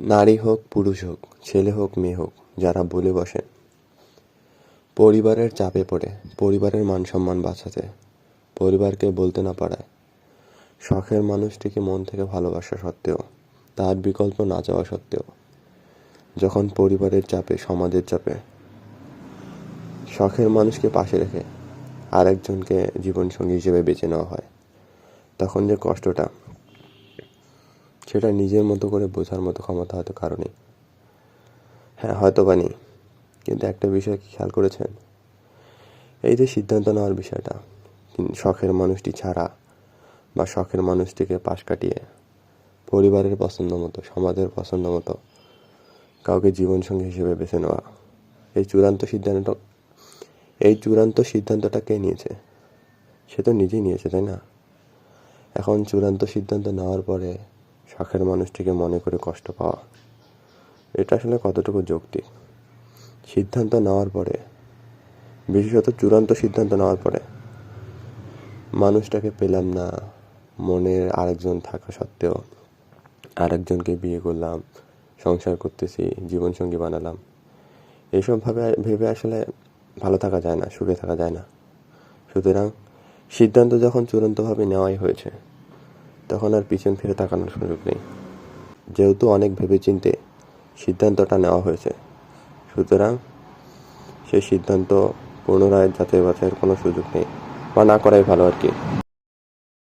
নারী হোক, পুরুষ হোক, ছেলে হোক, মেয়ে হোক, যারা বলে বসেন। পরিবারের চাপে পড়ে, পরিবারের মান সম্মান বাঁচাতে, পরিবারকে বলতে না পারায়। শখের মানুষটিকে মন থেকে ভালোবাসা সত্ত্বেও, তার বিকল্প না চাওয়া সত্ত্বেও, যখন পরিবারের চাপে, সমাজের চাপে, শখের মানুষকে পাশে রেখে আরেকজনকে জীবনসঙ্গী হিসেবে বেছে নেওয়া হয়, তখন যে কষ্টটা সেটা নিজের মতো করে বোঝার মতো ক্ষমতা হয়তো কারণে হ্যাঁ হয়তো বা নেই। কিন্তু একটা বিষয় কি খেয়াল করেছেন? এই যে সিদ্ধান্ত নেওয়ার বিষয়টা শখের মানুষটি ছাড়া বা শখের মানুষটিকে পাশ কাটিয়ে পরিবারের পছন্দ মতো, সমাজের পছন্দ মতো কাউকে জীবনসঙ্গী হিসেবে বেছে নেওয়া, এই চূড়ান্ত সিদ্ধান্ত, এই চূড়ান্ত সিদ্ধান্তটা কে নিয়েছে? সে তো নিজেই নিয়েছে, তাই না? এখন চূড়ান্ত সিদ্ধান্ত নেওয়ার পরে শখের মানুষটিকে মনে করে কষ্ট পাওয়া। এটা আসলে কতটুকু যৌক্তিক? সিদ্ধান্ত নেওয়ার পরে, বিশেষত চূড়ান্ত সিদ্ধান্ত নেওয়ার পরে, মানুষটাকে পেলাম না, মনের আরেকজন থাকা সত্ত্বেও আরেকজনকে বিয়ে করলাম, সংসার করতেছি, জীবনসঙ্গী বানালাম। এইসব ভাবে, ভেবে আসলে ভালো থাকা যায় না, সুখে থাকা যায় না। সুতরাং সিদ্ধান্ত যখন চূড়ান্তভাবে নেওয়াই হয়েছে তখন আর পিছন ফিরে তাকানোর সুযোগ নেই। যেহেতু অনেক ভেবেচিন্তে সিদ্ধান্তটা নেওয়া হয়েছে, সুতরাং সেই সিদ্ধান্ত পুনরায় যাচাই বাছাইয়ের কোনো সুযোগ নেই, বা না করাই ভালো আর কি।